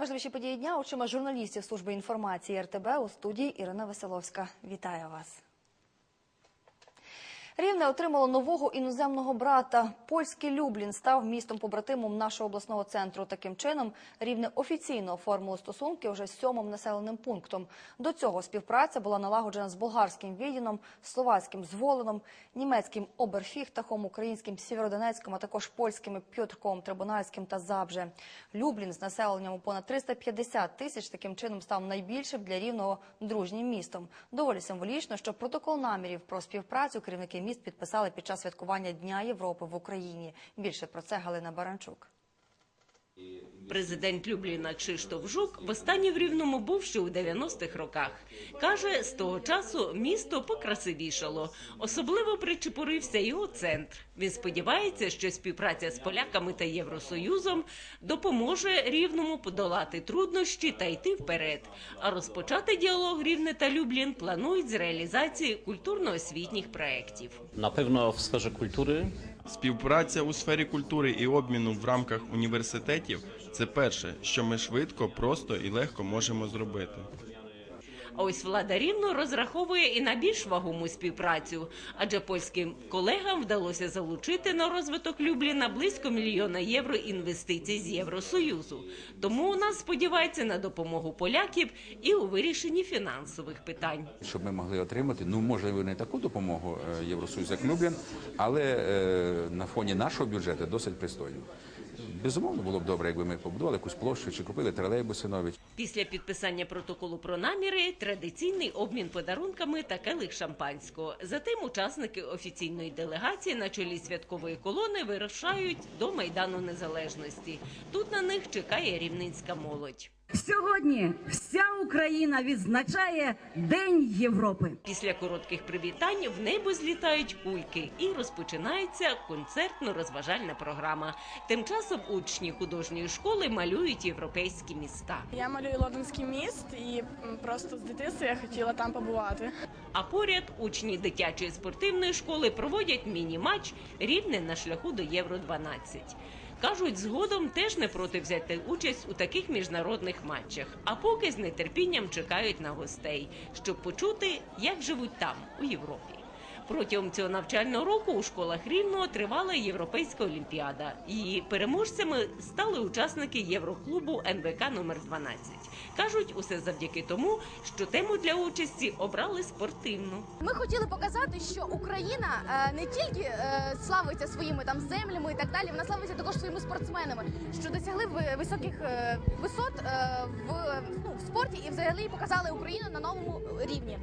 Найважливіші події дня очима журналістів служби інформації РТБ у студії Ірина Веселовська. Вітаю вас. Рівне отримало нового іноземного брата. Польський Люблін став містом побратимом нашого обласного центру. Таким чином, рівне офіційно оформило стосунки вже з сьомим населеним пунктом. До цього співпраця була налагоджена з болгарським Відіном, словацьким Зволином, німецьким Оберфіхтахом, українським Сєвєродонецьком, а також польськими Пьотрковим, Трибунальським та Забже. Люблін з населенням у понад 350 тисяч таким чином став найбільшим для рівного дружнім містом. Доволі символічно, що протокол намірів про співпрацю керівники міст підписали під час святкування Дня Європи в Україні. Більше про це Галина Баранчук. Президент Любліна Кшиштоф Жук востаннє в Рівному був ще у 90-х роках. Каже, з того часу місто покрасивішало. Особливо причепурився його центр. Він сподівається, що співпраця з поляками та Євросоюзом допоможе Рівному подолати труднощі та йти вперед. А розпочати діалог Рівне та Люблін планують з реалізації культурно-освітніх проєктів. Pewno w sferze kultury Співпраця у сфері культури і обміну в рамках університетів це перше, що ми швидко, просто і легко можемо зробити. А ось влада рівно розраховує і на більш вагому співпрацю, адже польським колегам вдалося залучити на розвиток Любліна близько мільйона євро інвестицій з Євросоюзу. Тому у нас сподівається на допомогу поляків і у вирішенні фінансових питань. щоб ми могли отримати, ну можливо, не таку допомогу е, Євросоюзу, як Люблін, але е, на фоні нашого бюджету досить пристойно. Безумовно, було б добре, якби ми побудували якусь площу чи купили тролейбуси нові. Після підписання протоколу про наміри традиційний обмін подарунками та келих шампанського. Затим учасники офіційної делегації на чолі святкової колони вирушають до майдану незалежності. Тут на них чекає рівненська молодь. Сьогодні вся Україна відзначає День Європи. Після коротких привітань в небо злітають кульки і розпочинається концертно-розважальна програма. Тим часом учні художньої школи малюють європейські міста. Я малюю Лондонський міст і просто з дитинства я хотіла там побувати. А поряд учні дитячої спортивної школи проводять міні-матч рівне на шляху до Євро 12 Кажуть, згодом теж не проти взяти участь у таких міжнародних матчах, а поки з нетерпінням чекають на гостей, щоб почути, як живуть там, у Європі. Протягом цього навчального року у школах Рівного тривала Європейська олімпіада. Її переможцями стали учасники Євроклубу НВК номер 12 Кажуть, усе завдяки тому, що тему для участі обрали спортивну. Ми хотіли показати, що Україна е, не тільки е, славиться своїми там землями і так далі, вона славиться також своїми спортсменами, що досягли високих е, висот в, ну, в спорті і взагалі показали Україну на новому рівні.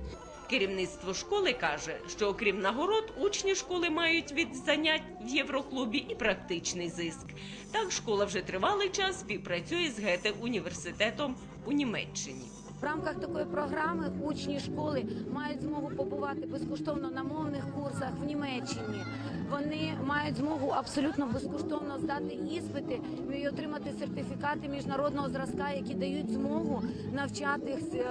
Керівництво школи каже, що окрім нагород, учні школи мають від занять в Євроклубі і практичний зиск. Так, школа вже тривалий час співпрацює з гете університетом у Німеччині. В рамках такої програми учні школи мають змогу побувати безкоштовно на мовних курсах в Німеччині. Вони мають змогу абсолютно безкоштовно здати іспити і отримати сертифікати міжнародного зразка, які дають змогу навчатись е,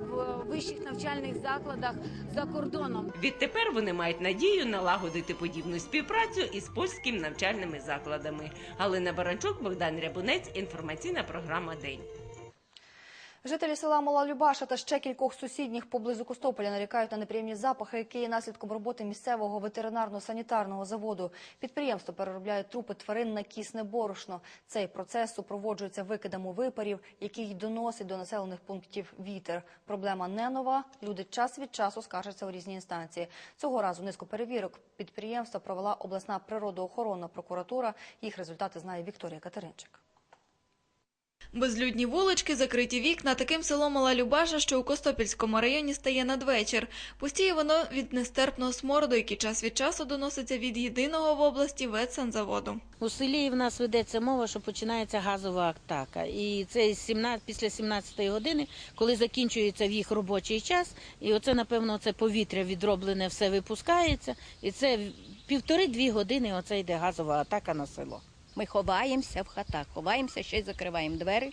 в вищих навчальних закладах за кордоном. Відтепер вони мають надію налагодити подібну співпрацю із польськими навчальними закладами. Галина Баранчук, Богдан Рябунець. Інформаційна програма День. Жителі села Мала Любаша та ще кількох сусідніх поблизу Костополя нарікають на неприємні запахи, які є наслідком роботи місцевого ветеринарно-санітарного заводу. Підприємство переробляє трупи тварин на кисне борошно. Цей процес супроводжується викидами випарів, який доносить до населених пунктів вітер. Проблема не нова. Люди час від часу скаржаться у різні інстанції. Цього разу низку перевірок підприємства провела обласна природоохоронна прокуратура. Їх результати знає Вікторія Катеринчик. Безлюдні вулички, закриті вікна. Таким село Мала Любаша, що у Костопільському районі стає надвечір. Пустіє воно від нестерпного смороду, який час від часу доноситься від єдиного в області ветсанзаводу. У селі в нас ведеться мова, що починається газова атака. І це з 17, після 17-ї години, коли закінчується в їх робочий час. І оце, напевно, це повітря відроблене все випускається. І це півтори-дві години оце йде газова атака на село. Ми ховаємося в хатах, ховаємося, ще й закриваємо двері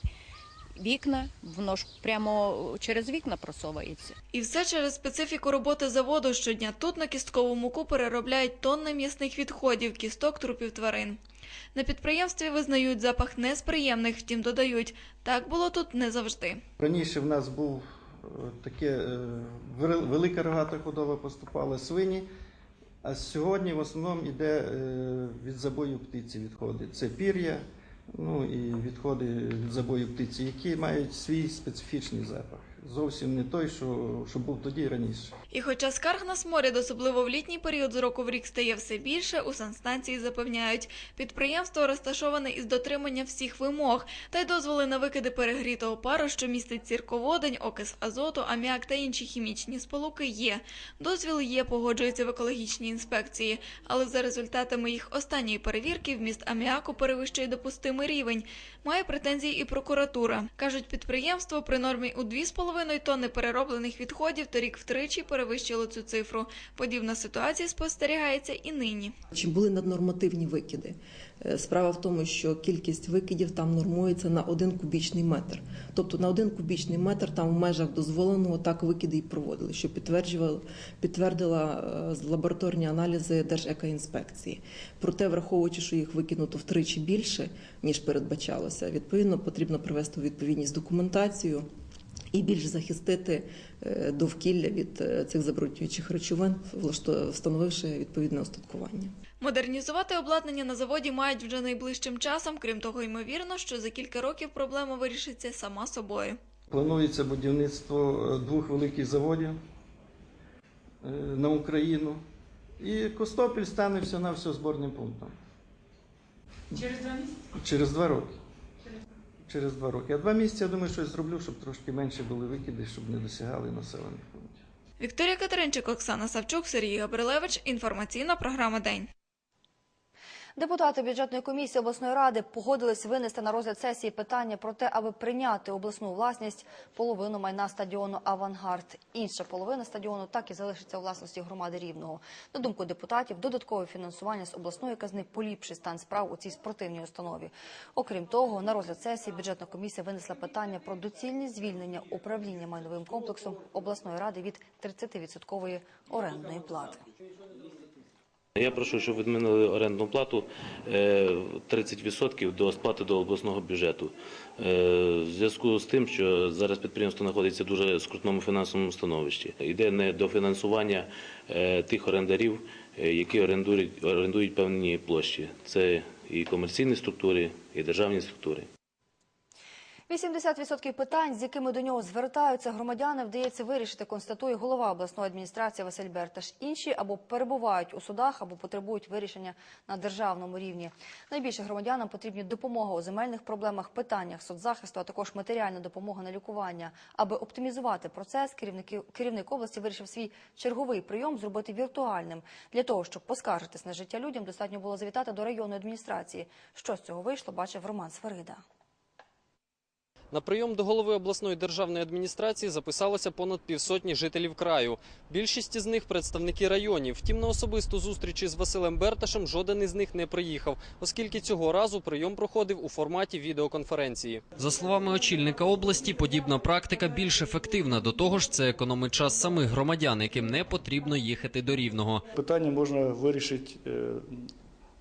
вікна, воно ж прямо через вікна просовується. І все через специфіку роботи заводу. Щодня тут на кісткову муку переробляють тонни м'ясних відходів, кісток трупів тварин. На підприємстві визнають запах не з втім додають, так було тут не завжди. Раніше в нас був е, таке е, велика рогата худоба поступала свині, а сьогодні в основному йде е, від забою птиці відходи. Це пір'я, ну і відходи від забою птиці, які мають свій специфічний запах. Зовсім не той, що, що був тоді раніше. І хоча скарг на сморід, особливо в літній період з року в рік стає все більше, у санстанції запевняють, підприємство розташоване із дотримання всіх вимог, та й дозволи на викиди перегрітого пару, що містить цірководень, окис азоту, аміак та інші хімічні сполуки є. Дозвіл є, погоджується в екологічній інспекції, але за результатами їх останньої перевірки вміст аміаку перевищує допустимий рівень. Має претензії і прокуратура. Кажуть, підприємство при нормі у 2,5 тонни перероблених відходів торік втричі перевищило цю цифру. Подібна ситуація спостерігається і нині. Чи були наднормативні викиди? Е, Справа в тому, що кількість викидів там нормується на один кубічний метр. Тобто на один кубічний метр там в межах дозволеного так викиди і проводили, що підтверджувала, підтвердила е, лабораторні аналізи Держекоінспекції. Проте, враховуючи, що їх викинуто втричі більше, ніж передбачалося, відповідно потрібно привести у відповідність документацію і більш захистити е, довкілля від е, цих забруднюючих речовин, встановивши відповідне остаткування. Модернізувати обладнання на заводі мають вже найближчим часом. Крім того, ймовірно, що за кілька років проблема вирішиться сама собою. Планується будівництво е, двох великих заводів на Україну. І Костопіль стане все на все зборним пунктом. Через два місяці? Через два роки. Через два роки. А два місяці, я думаю, щось зроблю, щоб трошки менше були викиди, щоб не досягали населених пунктів. Вікторія Катеринчик, Оксана Савчук, Сергій Габрилевич. Інформаційна програма День. Депутати бюджетної комісії обласної ради погодились винести на розгляд сесії питання про те, аби прийняти обласну власність половину майна стадіону Авангард. Інша половина стадіону так і залишиться у власності громади Рівного. На думку депутатів, додаткове фінансування з обласної казни поліпшить стан справ у цій спортивній установі. Окрім того, на розгляд сесії бюджетна комісія винесла питання про доцільність звільнення управління майновим комплексом обласної ради від 30% орендної плати. Я прошу, щоб відмінили орендну плату е, 30% до сплати до обласного бюджету. Е, В зв'язку з тим, що зараз підприємство знаходиться в дуже скрутному фінансовому становищі. Йде не до фінансування е, тих орендарів, е, які орендують, орендують певні площі. Це і комерційні структури, і державні структури. 80% питань, з якими до нього звертаються громадяни, вдається вирішити, констатує голова обласної адміністрації Василь Берташ. Інші або перебувають у судах, або потребують вирішення на державному рівні. Найбільше громадянам потрібні допомога у земельних проблемах, питаннях соцзахисту, а також матеріальна допомога на лікування. Аби оптимізувати процес, керівник області вирішив свій черговий прийом зробити віртуальним. Для того, щоб поскаржитись на життя людям, достатньо було завітати до районної адміністрації. Що з цього вийшло, бачив Роман Сварида. На прийом до голови обласної державної адміністрації записалося понад півсотні жителів краю. Більшість із них представники районів. Втім, на особисту зустріч із Василем Берташем жоден із них не приїхав, оскільки цього разу прийом проходив у форматі відеоконференції. За словами очільника області, подібна практика більш ефективна. До того ж, це економить час самих громадян, яким не потрібно їхати до рівного. Питання можна вирішити е,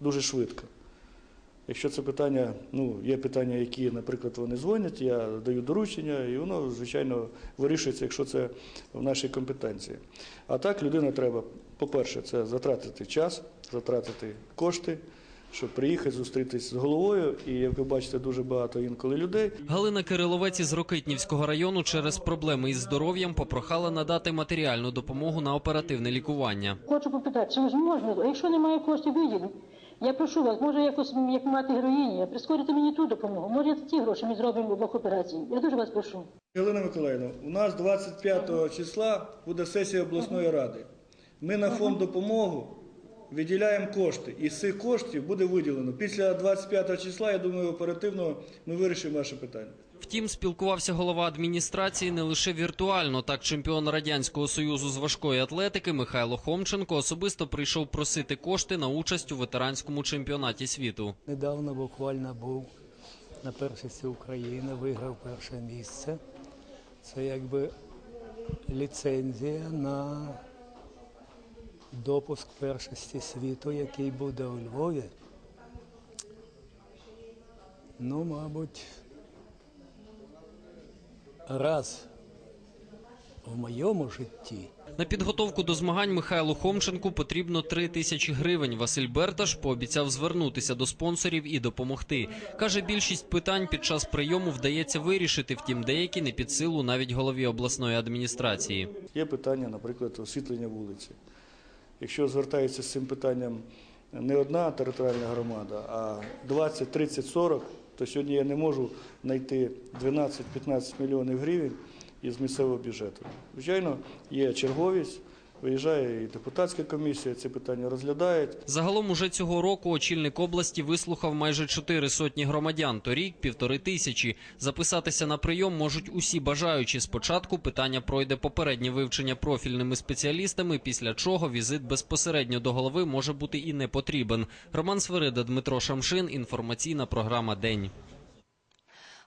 дуже швидко. Якщо це питання, ну, є питання, які, наприклад, вони дзвонять, я даю доручення, і воно, звичайно, вирішується, якщо це в нашій компетенції. А так людина треба, по-перше, це затратити час, затратити кошти, щоб приїхати зустрітися з головою. І як ви бачите, дуже багато інколи людей. Галина Кириловець із Рокитнівського району через проблеми із здоров'ям попрохала надати матеріальну допомогу на оперативне лікування. Хочу попитати, чи ж можна, якщо немає коштів виділити, я прошу вас, може якось як мати героїні, прискорити мені ту допомогу. Може ті гроші ми зробимо обох операцій. Я дуже вас прошу. Галина Миколаївна, у нас 25 числа буде сесія обласної ради. Ми на фонд допомогу виділяємо кошти, і з цих коштів буде виділено. Після 25 числа, я думаю, оперативно ми вирішимо ваше питання. Втім, спілкувався голова адміністрації не лише віртуально. Так, чемпіон радянського союзу з важкої атлетики Михайло Хомченко особисто прийшов просити кошти на участь у ветеранському чемпіонаті світу. Недавно буквально був на першості України, виграв перше місце. Це якби ліцензія на допуск першості світу, який буде у Львові. Ну, мабуть, раз в моєму житті. На підготовку до змагань Михайлу Хомченку потрібно 3 тисячі гривень. Василь Берташ пообіцяв звернутися до спонсорів і допомогти. Каже, більшість питань під час прийому вдається вирішити, втім деякі не під силу навіть голові обласної адміністрації. Є питання, наприклад, освітлення вулиці. Якщо звертається з цим питанням не одна територіальна громада, а 20, 30, 40, то сьогодні я не можу знайти 12-15 мільйонів гривень із місцевого бюджету. Звичайно, є черговість, виїжджає і депутатська комісія, ці питання розглядають. Загалом уже цього року очільник області вислухав майже чотири сотні громадян. Торік півтори тисячі. Записатися на прийом можуть усі бажаючі. Спочатку питання пройде попереднє вивчення профільними спеціалістами, після чого візит безпосередньо до голови може бути і не потрібен. Роман Свирида, Дмитро Шамшин. Інформаційна програма День.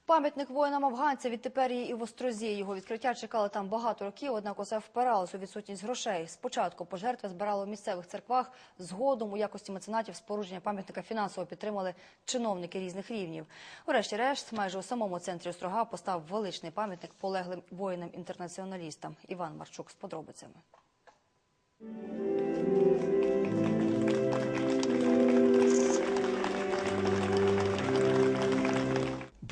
Пам'ятник воїнам афганця відтепер є і в Острозі. Його відкриття чекали там багато років, однак усе впиралось у відсутність грошей. Спочатку пожертви збирали в місцевих церквах, згодом у якості меценатів спорудження пам'ятника фінансово підтримали чиновники різних рівнів. Врешті-решт, майже у самому центрі Острога постав величний пам'ятник полеглим воїнам-інтернаціоналістам. Іван Марчук з подробицями.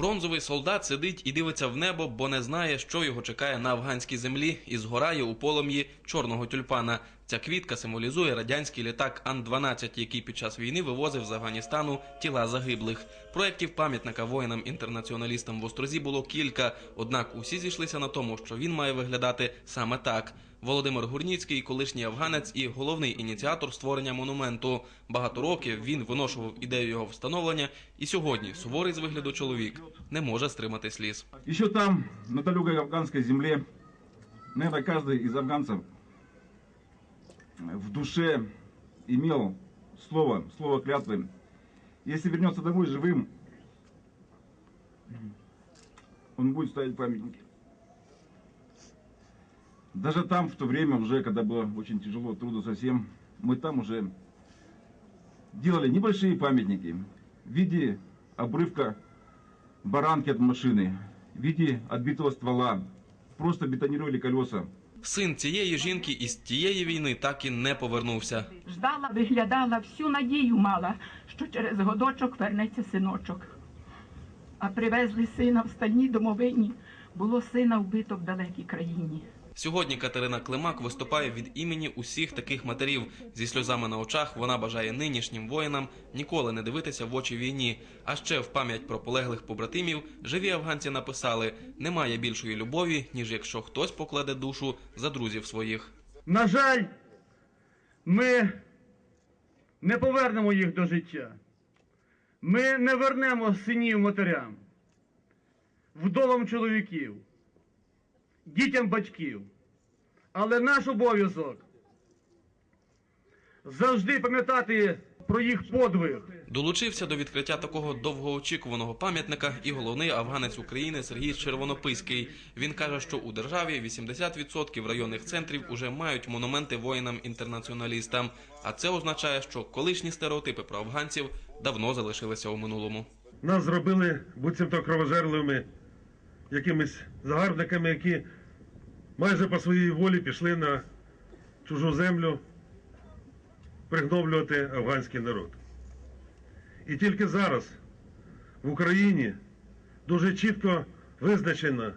Бронзовий солдат сидить і дивиться в небо, бо не знає, що його чекає на афганській землі, і згорає у полум'ї чорного тюльпана. Ця квітка символізує радянський літак Ан-12, який під час війни вивозив з Афганістану тіла загиблих. Проєктів пам'ятника воїнам-інтернаціоналістам в Острозі було кілька, однак усі зійшлися на тому, що він має виглядати саме так. Володимир Гурніцький, колишній афганець і головний ініціатор створення монументу. Багато років він виношував ідею його встановлення, і сьогодні суворий з вигляду чоловік не може стримати сліз. Еще там, на далекой афганской земле, наверное, каждый из афганцев в душе имел слово, слово клятвы. Если вернется домой живым, он будет ставить памятники. Даже там, в то время, уже, когда было очень тяжело, трудно совсем, мы там уже делали небольшие памятники в виде обрывка баранки от машины, в виде отбитого ствола. Просто бетонировали колеса. Син цієї жінки із тієї війни так і не повернувся. Ждала, виглядала, всю надію мала, що через годочок вернеться синочок. А привезли сина в стальній домовині, було сина вбито в далекій країні. Сьогодні Катерина Климак виступає від імені усіх таких матерів. Зі сльозами на очах вона бажає нинішнім воїнам ніколи не дивитися в очі війні. А ще в пам'ять про полеглих побратимів живі афганці написали: немає більшої любові, ніж якщо хтось покладе душу за друзів своїх. На жаль, ми не повернемо їх до життя. Ми не вернемо синів матерям, вдовам чоловіків, дітям батьків. Але наш обов'язок завжди пам'ятати про їх подвиг. Долучився до відкриття такого довгоочікуваного пам'ятника і головний афганець України Сергій Червонописький. Він каже, що у державі 80% районних центрів уже мають монументи воїнам-інтернаціоналістам. А це означає, що колишні стереотипи про афганців давно залишилися у минулому. Нас зробили буцімто кровожерливими якимись загарбниками, які майже по своїй волі пішли на чужу землю пригноблювати афганський народ. І тільки зараз в Україні дуже чітко визначено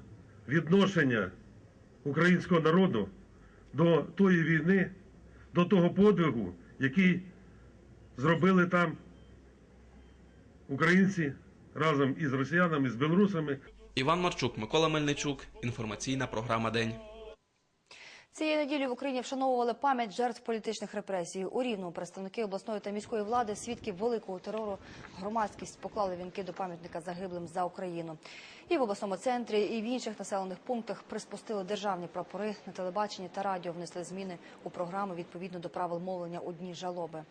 відношення українського народу до тої війни, до того подвигу, який зробили там українці разом із росіянами, з білорусами. Іван Марчук, Микола Мельничук. Інформаційна програма День. Цієї неділі в Україні вшановували пам'ять жертв політичних репресій. У Рівному представники обласної та міської влади, свідків великого терору, громадськість поклали вінки до пам'ятника загиблим за Україну. І в обласному центрі, і в інших населених пунктах приспустили державні прапори на телебаченні та радіо. Внесли зміни у програми відповідно до правил мовлення у дні жалоби.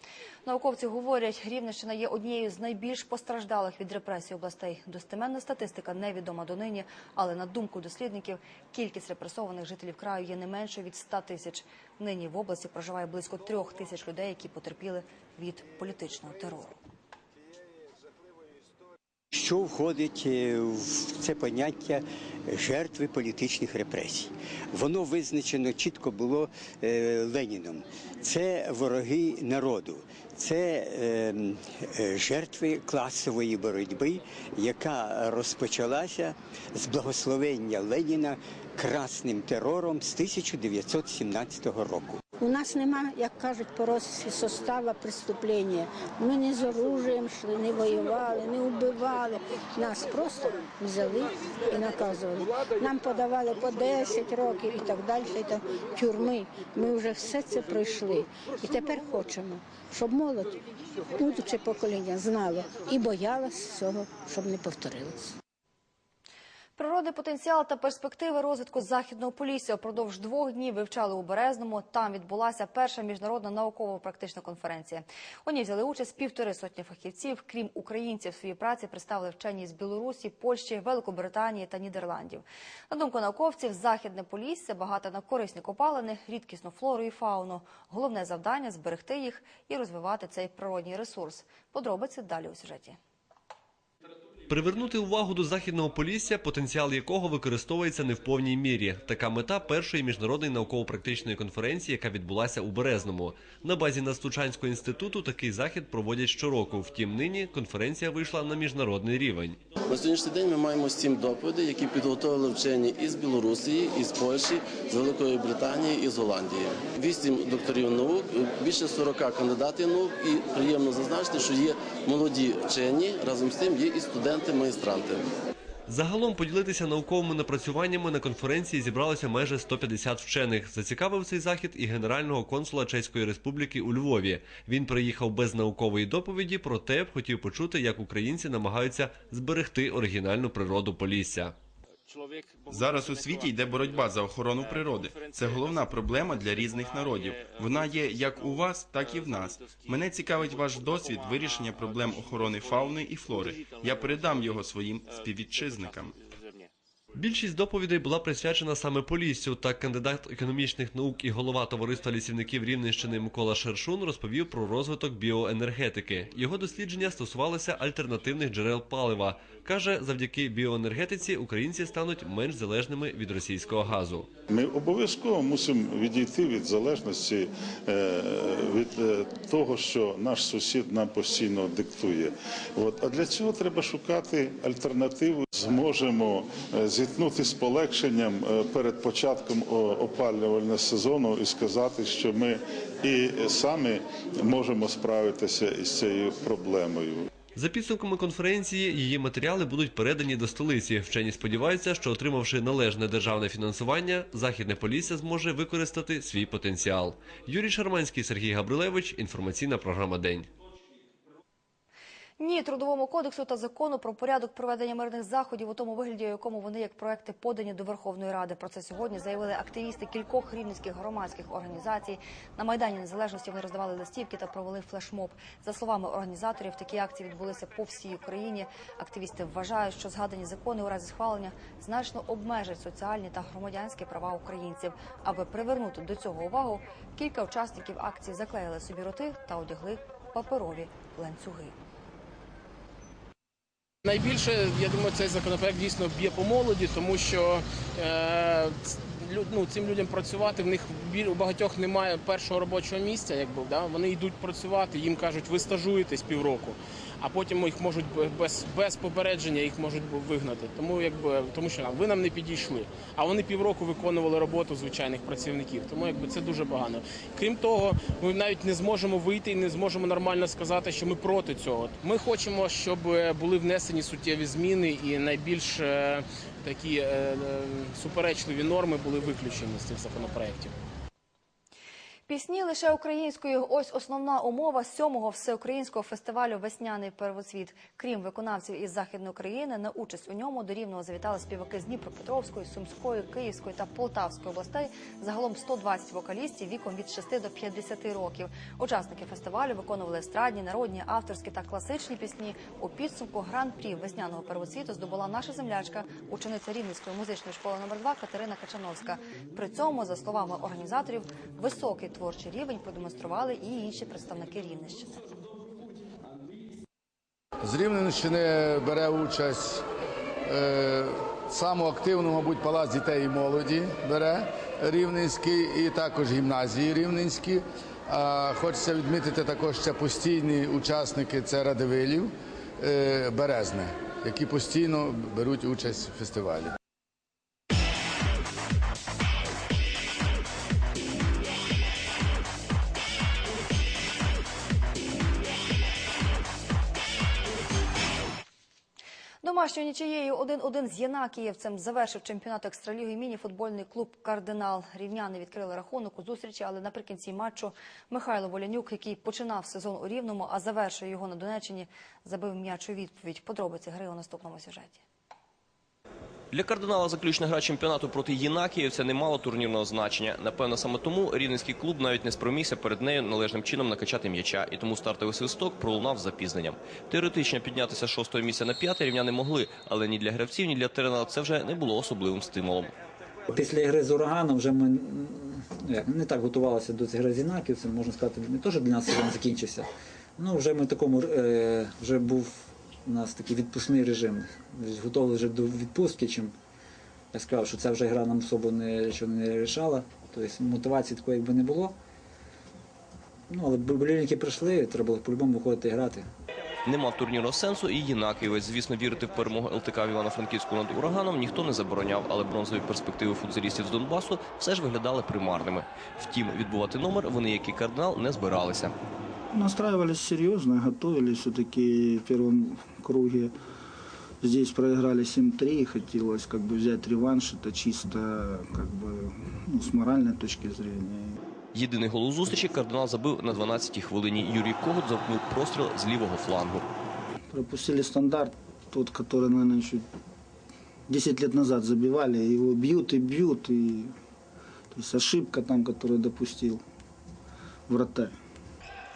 Науковці говорять, Рівненщина є однією з найбільш постраждалих від репресій областей. Достеменна статистика невідома донині, але на думку дослідників, кількість репресованих жителів краю є не меншою від 100 тисяч. Нині в області проживає близько трьох тисяч людей, які потерпіли від політичного терору. Що входить е, в це поняття жертви політичних репресій? Воно визначено чітко було е, Леніном. Це вороги народу, це е, жертви класової боротьби, яка розпочалася з благословення Леніна красним терором з 1917 року. У нас нема, як кажуть, по состава преступлення. Ми не з оружієм йшли, не воювали, не вбивали. Нас просто взяли і наказували. Нам подавали по 10 років і так далі, і тюрми. Ми вже все це пройшли. І тепер хочемо, щоб молодь, будучи покоління, знало і боялась цього, щоб не повторилось. Природний потенціал та перспективи розвитку західного полісся впродовж двох днів вивчали у Березному. Там відбулася перша міжнародна науково-практична конференція. У ній взяли участь півтори сотні фахівців. Крім українців, в своїй праці представили вчені з Білорусі, Польщі, Великобританії та Нідерландів. На думку науковців, західне полісся багато на корисні копалини, рідкісну флору і фауну. Головне завдання зберегти їх і розвивати цей природній ресурс. Подробиці далі у сюжеті. Привернути увагу до західного полісся, потенціал якого використовується не в повній мірі. Така мета першої міжнародної науково-практичної конференції, яка відбулася у Березному. На базі Настучанського інституту такий захід проводять щороку. Втім, нині конференція вийшла на міжнародний рівень. На сьогоднішній день ми маємо сім доповідей, які підготовили вчені із Білорусі, із Польщі, з Великої Британії і з Голландії. Вісім докторів наук, більше 40 кандидатів наук. І приємно зазначити, що є молоді вчені, разом з тим є і студенти-майстранти. Загалом поділитися науковими напрацюваннями на конференції зібралося майже 150 вчених. Зацікавив цей захід і генерального консула Чеської Республіки у Львові. Він приїхав без наукової доповіді, проте хотів почути, як українці намагаються зберегти оригінальну природу Полісся. Зараз у світі йде боротьба за охорону природи. Це головна проблема для різних народів. Вона є як у вас, так і в нас. Мене цікавить ваш досвід вирішення проблем охорони фауни і флори. Я передам його своїм співвітчизникам. Більшість доповідей була присвячена саме Поліссю. Так кандидат економічних наук і голова товариства лісівників Рівненщини Микола Шершун розповів про розвиток біоенергетики. Його дослідження стосувалися альтернативних джерел палива. Каже, завдяки біоенергетиці українці стануть менш залежними від російського газу. Ми обов'язково мусимо відійти від залежності е, від е, того, що наш сусід нам постійно диктує. А для цього треба шукати альтернативу. Зможемо е, зіткнути з полегшенням е, перед початком опалювального сезону і сказати, що ми і самі можемо справитися із цією проблемою. За підсумками конференції, її матеріали будуть передані до столиці. Вчені сподіваються, що отримавши належне державне фінансування, західне Полісся зможе використати свій потенціал. Юрій Шарманський, Сергій Габрилевич. Інформаційна програма День. Ні, трудовому кодексу та закону про порядок проведення мирних заходів у тому вигляді, у якому вони як проекти подані до Верховної Ради. Про це сьогодні заявили активісти кількох рівненських громадських організацій. На майдані незалежності вони роздавали листівки та провели флешмоб. За словами організаторів, такі акції відбулися по всій Україні. Активісти вважають, що згадані закони у разі схвалення значно обмежать соціальні та громадянські права українців. Аби привернути до цього увагу, кілька учасників акції заклеїли собі роти та одягли паперові ланцюги. Найбільше, я думаю, цей законопроект дійсно б'є по молоді, тому що е, ну, цим людям працювати в них у багатьох немає першого робочого місця, якби да? вони йдуть працювати, їм кажуть, ви стажуєтесь півроку, а потім їх можуть без, без попередження їх можуть вигнати. Тому якби тому що ви нам не підійшли. А вони півроку виконували роботу звичайних працівників. Тому якби це дуже погано. Крім того, ми навіть не зможемо вийти і не зможемо нормально сказати, що ми проти цього. Ми хочемо, щоб е, були внесені суттєві зміни і найбільш е, такі е, е, суперечливі норми були виключені з цих законопроєктів. Пісні лише українською. Ось основна умова сьомого всеукраїнського фестивалю Весняний первоцвіт. Крім виконавців із західної України, на участь у ньому до рівного завітали співаки з Дніпропетровської, Сумської, Київської та Полтавської областей. Загалом 120 вокалістів віком від 6 до 50 років. Учасники фестивалю виконували естрадні, народні, авторські та класичні пісні. У підсумку гран-прі весняного первоцвіту здобула наша землячка, учениця Рівненської музичної школи номер 2 Катерина Качановська. При цьому, за словами організаторів, високий творчий рівень продемонстрували і інші представники Рівненщини. З Рівненщини бере участь е, саму активну, мабуть, палац дітей і молоді бере Рівненський і також гімназії Рівненські. А хочеться відмітити також ще постійні учасники це Радивилів е, Березне, які постійно беруть участь в фестивалі. Домашньою нічиєю 1-1 з Єнакієвцем завершив чемпіонат екстраліги міні-футбольний клуб Кардинал. Рівняни відкрили рахунок у зустрічі, але наприкінці матчу Михайло Волянюк, який починав сезон у Рівному, а завершує його на Донеччині, забив м'яч у відповідь. Подробиці гри у наступному сюжеті. Для кардинала заключна гра чемпіонату проти Єнакіївця не мало турнірного значення. Напевно, саме тому рівненський клуб навіть не спромігся перед нею належним чином накачати м'яча, і тому стартовий свисток пролунав з запізненням. Теоретично піднятися з шостого місця на п'яте рівняни могли, але ні для гравців, ні для тренера це вже не було особливим стимулом. Після гри з ураганом вже ми як, не так готувалися до цієї гри з Інаківцем, можна сказати, не то, що для нас сезон закінчився. Ну, вже ми такому е, вже був у нас такий відпускний режим. Готові вже до відпустки, чим я сказав, що ця вже гра нам особо не, що не рішала. Тобто мотивації такої якби не було. Ну, але болівники прийшли, треба було по-любому виходити і грати. Не мав турнірного сенсу і Єнакієвець. Звісно, вірити в перемогу ЛТК в Івано-Франківську над ураганом ніхто не забороняв, але бронзові перспективи футзалістів з Донбасу все ж виглядали примарними. Втім, відбувати номер вони, як і кардинал, не збиралися Настраивались серьезно, готовились все-таки в первом круге. Здесь проиграли 7-3, хотелось как бы взять реванш, это чисто как бы ну, с моральной точки зрения. Єдиний гол у зустрічі кардинал забив на 12-й хвилині. Юрій Когут замкнув простріл з лівого флангу. Пропустили стандарт, тот, который, наверное, еще 10 лет назад забивали, его бьют и бьют, и то есть ошибка там, которую допустил вратарь.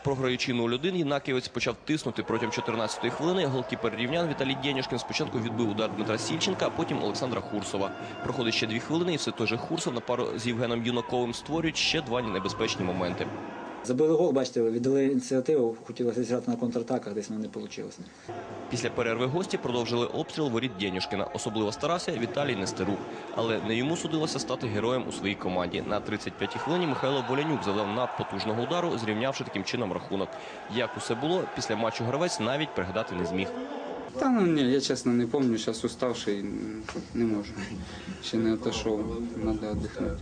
Програючи 0-1, Єнакієвець почав тиснути протягом 14-ї хвилини. Голкіпер рівнян Віталій Дєнюшкін спочатку відбив удар Дмитра Сільченка, а потім Олександра Хурсова. Проходить ще дві хвилини, і все той же Хурсов на пару з Євгеном Юнаковим створюють ще два небезпечні моменти. Забили гол, бачите, віддали ініціативу, хотілося зіграти на контратаках, десь воно не вийшло. Після перерви гості продовжили обстріл воріт Дєнюшкіна. Особливо старався Віталій Нестерук. Але не йому судилося стати героєм у своїй команді. На 35-й хвилині Михайло Волянюк завдав надпотужного удару, зрівнявши таким чином рахунок. Як усе було, після матчу гравець навіть пригадати не зміг. Та ну ні, я чесно не пам'ятаю, зараз уставший, не можу. Ще не отошов, треба віддихнути.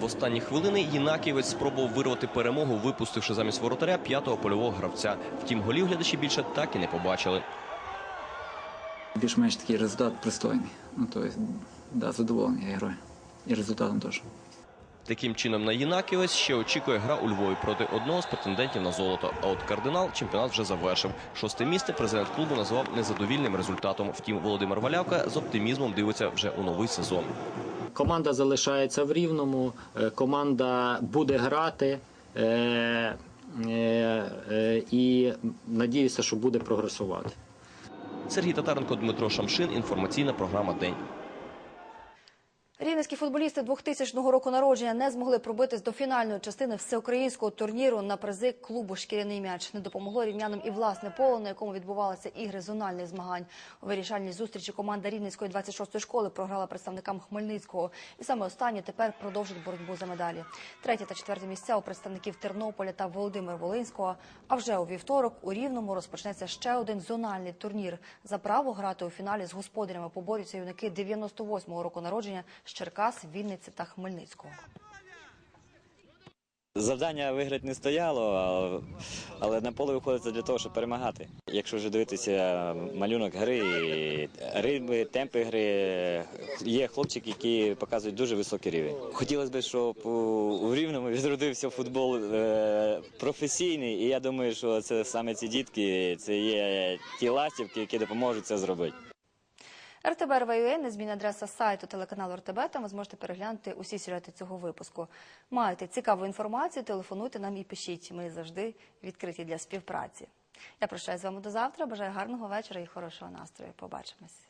В останні хвилини Єнакієвець спробував вирвати перемогу, випустивши замість воротаря п'ятого польового гравця. Втім, голів глядачі більше так і не побачили. Більш-менш такий результат пристойний. Ну, тобто, да, задоволений я герой. І результатом теж. Таким чином на Єнакієвець ще очікує гра у Львові проти одного з претендентів на золото. А от кардинал чемпіонат вже завершив. Шосте місце президент клубу назвав незадовільним результатом. Втім, Володимир Валявка з оптимізмом дивиться вже у новий сезон. Команда залишається в рівному, е, команда буде грати е, е, і надіюся, що буде прогресувати. Сергій Татаренко, Дмитро Шамшин. Інформаційна програма День. Рівненські футболісти 2000 року народження не змогли пробитись до фінальної частини всеукраїнського турніру на призи клубу «Шкіряний м'яч». Не допомогло рівнянам і власне поле, на якому відбувалися ігри зональних змагань. У вирішальній зустрічі команда Рівненської 26-ї школи програла представникам Хмельницького. І саме останні тепер продовжать боротьбу за медалі. Третє та четверте місця у представників Тернополя та Володимир Волинського. А вже у вівторок у Рівному розпочнеться ще один зональний турнір. За право грати у фіналі з господарями поборються юнаки 98-го року народження з Черкас, Вінниці та Хмельницького. Завдання виграти не стояло, але на поле виходить для того, щоб перемагати. Якщо вже дивитися малюнок гри, ритми, темпи гри, є хлопчики, які показують дуже високий рівень. Хотілося б, щоб у, у Рівному відродився футбол е, професійний, і я думаю, що це саме ці дітки, це є ті ластівки, які допоможуть це зробити. РТБ РВЮА, незмінна адреса сайту телеканалу РТБ. Там ви зможете переглянути усі сюжети цього випуску. Маєте цікаву інформацію, телефонуйте нам і пишіть. Ми завжди відкриті для співпраці. Я прощаюсь з вами до завтра. Бажаю гарного вечора і хорошого настрою. Побачимось.